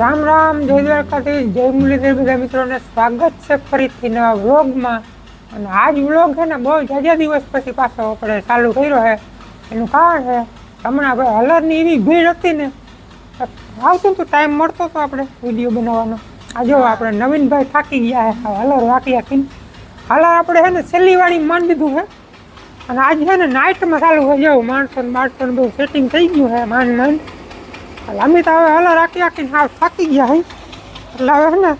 રામ રામ, જય દ્વારકાથી જય મુરલીધર બધા મિત્રોને સ્વાગત છે ફરીથી નવા વ્લોગમાં. અને આજ વ્લોગ છે ને બહુ જાજા દિવસ પછી પાછો આપણે ચાલુ કર્યો છે. એનું કારણ છે, હમણાં આપણે હલરની એવી ભીડ હતી ને, આવતું તો ટાઈમ મળતો તો આપણે વીડિયો બનાવવાનો. આ જો આપણે નવીનભાઈ થાકી ગયા છે હલર વાકી આખીને હલર આપણે છે ને છેલ્લી વાળી માંડી દીધું છે. અને આજ છે ને નાઇટમાં ચાલુ થઈ જવું માણસો ને બાળકો બધું સેટિંગ થઈ ગયું છે માંડ માંડ અમે તો હવે હલર આખી રાખીને હાલ થાકી ગયા હઈ એટલે હવે ને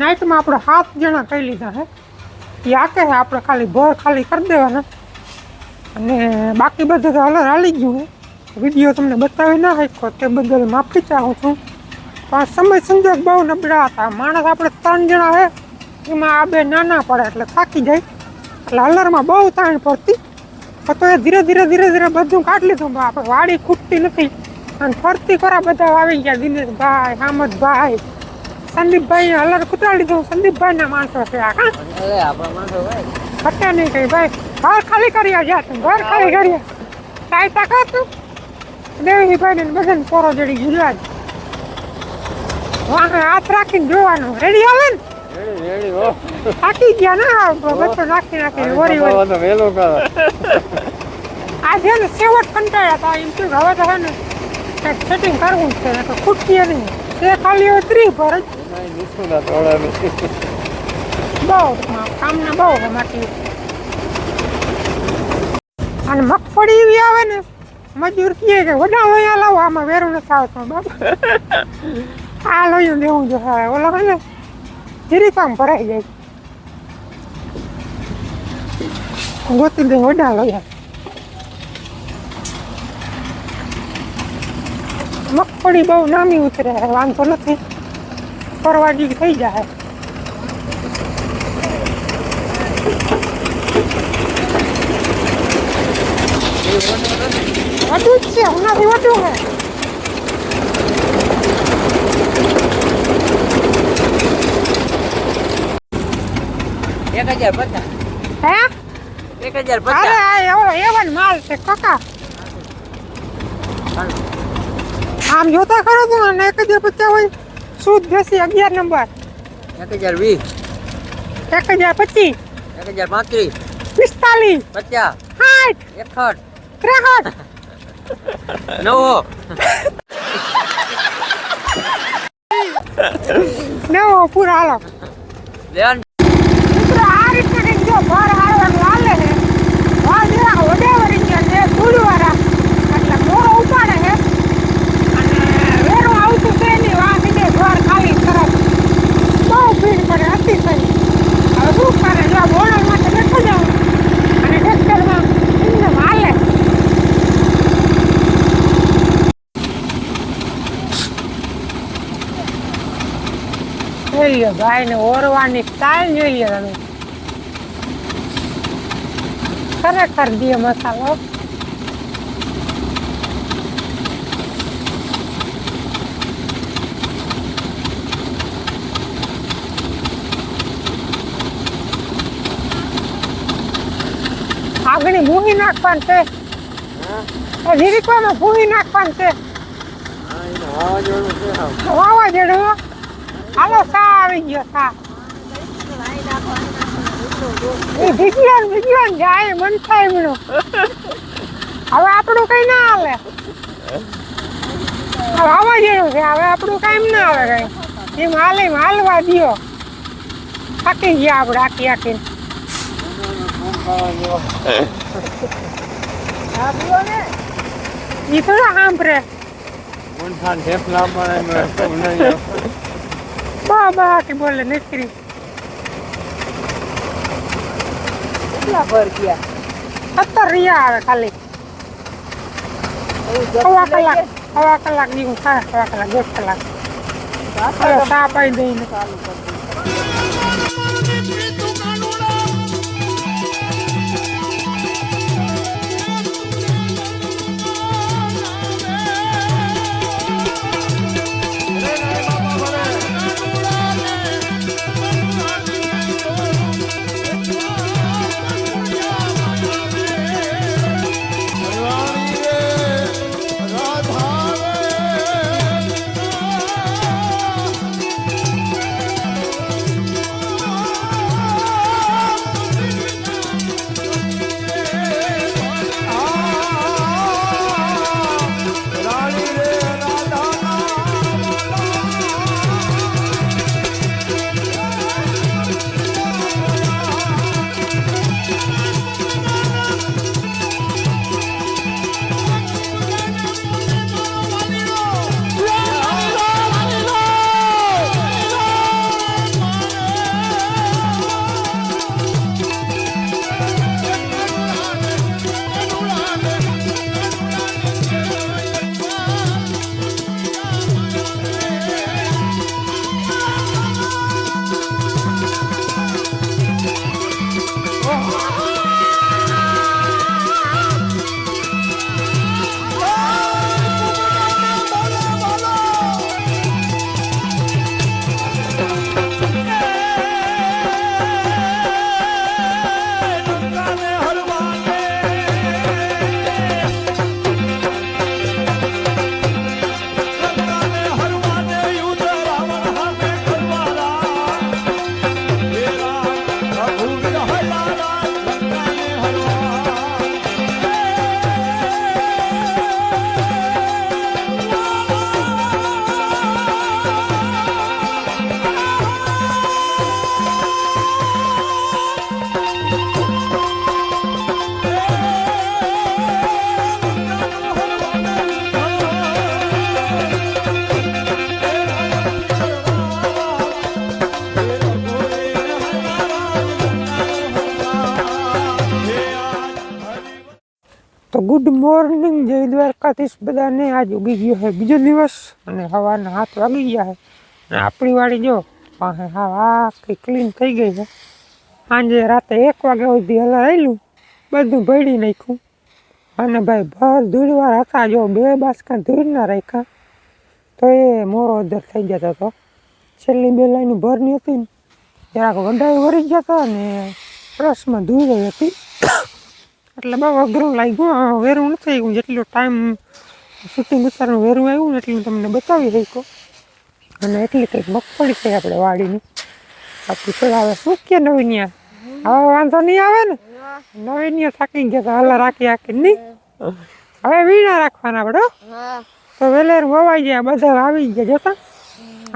નાઇટમાં આપણે સાત જણા કહી લીધા હે. એ આકે છે આપણે ખાલી ભોર ખાલી કરી દેવાના. અને બાકી બધું તો હલર હાલી ગયું વીડિયો તમને બતાવી ના શક્યો તે બદલ માફી ચાહું છું. પણ સમય સંજોગ બહુ નબળા હતા. માણસ આપણે ત્રણ જણા છે એમાં આ બે નાના પડે એટલે થાકી જાય. એટલે હલરમાં બહુ તાણ પડતી. તો એ ધીરે ધીરે ધીરે ધીરે બધું કાઢી લીધું. આપણે વાડી ખૂટતી નથી. અને ફરતી કરા બધા આવી ગયા દિનેશભાઈ હામદભાઈ. સંદીપભાઈ હલર કુતરા લીધું સંદીપભાઈ ના માણસો છે આ કા ખટ્યા નહીં કઈ ભાઈ. ઘર ખાલી કર્યા જા તું ઘર ખાલી કર્યા કાઈ તાકાત દેવીભાઈ ને બધાને પોરો જડી ગુજરાત વાહ હાથ રાખીને જોવાનું. રેડી આવે ને થાકી ગયા ના બધું નાખી નાખી વરી વરી. તો વેલો કરો આ છે ને સેવટ કંટાળ્યા હતા એમ શું હવે તો છે ને કંઈક સેટિંગ કરવું જ છે ને તો ખૂટતીએ નહીં તે ખાલી હવે ત્રી ભર જ નીચું ના તોડાનું બહુ કામના બહુ માટી અને મગફળી એવી આવે ને મજૂર કહે કે વડા લોયા લાવો આમાં વેરું નથી આવતું બાબા આ લોયું દેવું જો હા ઓલો હોય ને ધીરી કામ ભરાઈ જાય ગોતી દે વડા લોયા મગફળી બહુ નામી ઉતરે વાંધો નથી. પરવાડી થઈ જાય. વધુ જ છે હમણાંથી વધુ હે એક હજાર પચાસ. હે? એક હજાર પચાસ. અરે એવો એવન માલ છે કાકા. આમ જોતા ખરો તો અને એક હજાર પચાસ હોય. શુદ્ધ દેશી અગિયાર નંબર. એક હજાર વીસ. એક હજાર પચીસ. એક હજાર પાંત્રીસ. પિસ્તાલીસ. પચાસ. સાઠ. એકસઠ. ત્રેસઠ. નવો. નેવો પૂરા હાલો. લેવાનું મિત્રો આ રીતે કંઈક જો ભાર હારવાનું હાલે છે. ભાર જેવા વડે વળી ગયા છે ફૂલવાળા એટલે મોરો ઉપાડે છે અને વેરો આવતું છે નહીં વાં સીધે ઘર ખાલી તરફ બહુ ભીડ પડે અતિશય હવે શું કરે જો આ બોર્ડર માટે બેઠો જાઉં અને ટ્રેક્ટરમાં એમને હાલે જોઈ લ્યો ભાઈ ને ઓરવાની સ્ટાઇલ જોઈ લ્યો તમે. ખરેખર દે મસાલો. આગળ ભૂહી નાખવાનું છે. જીરીકવામાં ભૂહી નાખવાનું છે. વાવાઝોડું હાલો સા આવી ગયો સા એ વિજ્ઞાન વિજ્ઞાન જાય મન થાય એમનું હવે આપણું કઈ ના હાલે હવે વાવાઝોડું છે હવે આપણું કાંઈ ના આવે કઈ એમ હાલે એમ હાલવા દ્યો થાકી ગયા આપણે આખી આખી એ થોડા સાંભળે ઊંઠાણ ઢેફલા પણ એનું બા બા કે બોલે નીકળી. કેટલા પર ગયા? સત્તર રિયા આવે ખાલી. સવા કલાક સવા કલાક જેવું થાય સવા કલાક દસ કલાક. ચાલો ચા પાઈ દઈને રાધા તો ગુડ મોર્નિંગ જય દ્વારકાધીશ બધાને. આજ ઉગી ગયો છે બીજો દિવસ અને હવાના હાથ વાગી ગયા છે. અને આપણી વાળી જો પાસે હવા આખી ક્લીન થઈ ગઈ છે. સાંજે રાતે એક વાગ્યા સુધી હલાવેલું બધું ભળી નાખ્યું. અને ભાઈ, ભર ધૂળવાર હતા જો બે બાસકા ધૂળના રાખ્યા, તો એ મોરો અધર થઈ જતો હતો. છેલ્લી બે લાઈન ભરની હતી ને, જરાક વડાઈ વળી હતા અને રસમાં ધૂળ હતી. એટલે બહુ અઘરું લાગ્યું. વેરું નથી આવ્યું. જેટલો ટાઈમ શૂટિંગ ઉતારનું વેરું આવ્યું ને એટલું તમને બતાવી શકો અને એટલી કંઈક મગફળી છે આપણે વાડીની. થોડા હવે શું કે નવીનિયા? હવે વાંધો નહીં આવે ને? નવીનિયા થાકી ગયા તો હાલા રાખી રાખી નહીં? હવે વીણા રાખવાના આપણે તો વેલેર વવાઈ ગયા બધા આવી ગયા જોતા?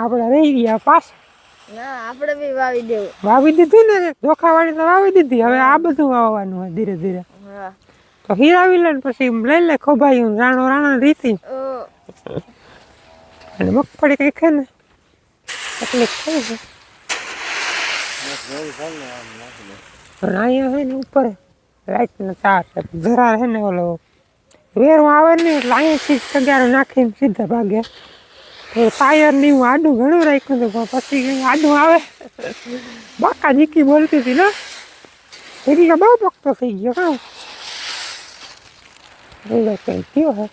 આપણે રહી ગયા પાસ ના આપણે બી વાવી દેવું. વાવી દીધું ને? ધોખાવાળી તો વાવી દીધી. હવે આ બધું વાવવાનું હોય ધીરે ધીરે. હા તો હીરાવી લે પછી લઈ લે ખોભાયું રાણો રાણા રીતિ. અને મગફળી કઈ છે ને તકલીફ થઈ છે પણ અહીંયા હે ને ઉપર લાઈટનો તાર છે જરા હે ને ઓલો વેરું આવે ને એટલે અહીંયાથી જ તગારો નાખીને સીધા ભાગે. તો ટાયરની હું આડું ઘણું રાખ્યું હતું પછી આડું આવે. બાકા જીકી બોલતી હતી ને. એટલે બહુ પકતો થઈ ગયો કાં? એટલે કંઈ થયો હે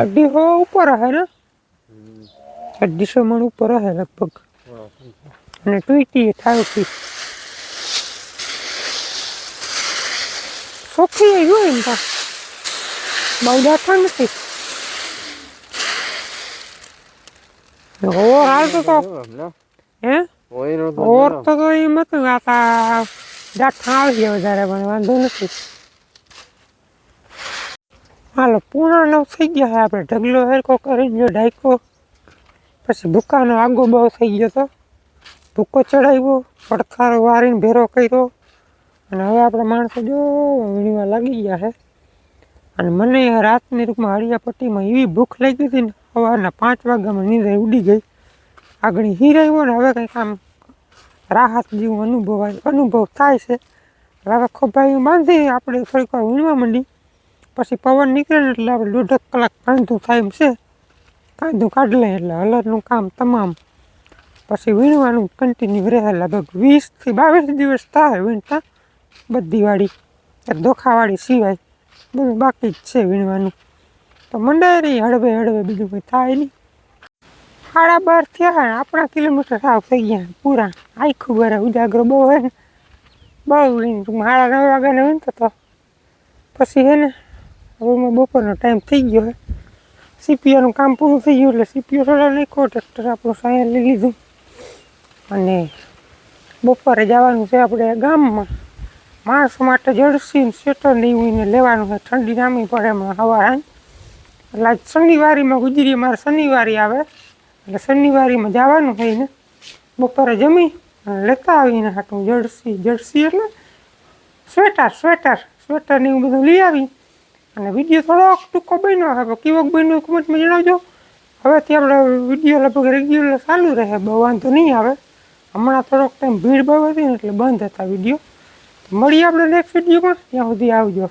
અઢીસો ઉપર હે ને? અઢીસો મણ ઉપર હે લગભગ. અને ટ્વીટી થાય હતી સોખી એ ગયો એમ પણ બહુ દાઠા નથી. ઓર હાલતો તો હે? ઓર તો એમ હતું આ દાઠા આવી ગયા વધારે પણ વાંધો નથી. હાલો પૂણા થઈ ગયા છે. આપણે ઢગલો હેરકો કરીને જો ઢાંકો પછી ભૂકાનો આગો બહુ થઈ ગયો તો ભૂકો ચડાવ્યો, પડખારો વારીને ભેરો કર્યો. અને હવે આપણા માણસો જો વીણવા લાગી ગયા છે. અને મને રાતની રૂપમાં હળિયા પટ્ટીમાં એવી ભૂખ લાગી હતી ને, સવારના પાંચ વાગ્યામાં નીંદર ઉડી ગઈ. આગળ હીરાયો ને હવે કંઈક આમ રાહત જેવું અનુભવાય અનુભવ થાય છે. હવે ખોભાઈ બાંધી, આપણે થોડીક વાર વીણવા માંડી. પછી પવન નીકળે ને એટલે આપણે દોઢેક કલાક કાંધું થાય છે. કાંધું કાઢી લે એટલે હલરનું કામ તમામ. પછી વીણવાનું કન્ટિન્યુ રહે લગભગ વીસથી બાવીસ દિવસ થાય વીણતા. બધી વાળી ધોખાવાળી સિવાય. બધું બાકી જ છે વીણવાનું. તો મંડાય રહી હળવે હળવે બીજું કંઈ થાય નહીં. સાડા બાર થયા આપણા કિલોમીટર સાવ થઈ ગયા પૂરા. આખું બરે ઉજાગરો બહુ હોય ને. બહુ સાડા નવ વાગ્યાને વીણતો તો. પછી હે ને હવે બપોરનો ટાઈમ થઈ ગયો છે સીપીઓનું કામ પૂરું થઈ ગયું એટલે સીપીઓ થોડા નાખ્યો ટ્રેક્ટર આપણું સાયર લઈ લીધું. અને બપોરે જવાનું છે આપણે ગામમાં. માણસ માટે જર્સી સ્વેટર ને એવું લેવાનું છે. ઠંડી નામી પડે એમાં સવારે એટલે આજ શનિવારીમાં ગુજરી મારે શનિવારી આવે. એટલે શનિવારીમાં જવાનું હોય ને, બપોરે જમી અને લેતા આવીને હાટું જર્સી જર્સી એટલે સ્વેટર સ્વેટર સ્વેટર ને એવું બધું લઈ આવી. અને વીડિયો થોડોક ટૂંકો બન્યો હવે કેવોક બન્યો કમેન્ટમાં જણાવજો. હવેથી આપણે વીડિયો લગભગ રેગ્યુલર ચાલુ રહે, બહુ વાંધો નહીં આવે. હમણાં થોડોક ટાઈમ ભીડ બહુ હતી ને એટલે બંધ હતા વીડિયો. મળીએ આપણે નેક્સ્ટ વિડીયોમાં ત્યાં સુધી આવજો.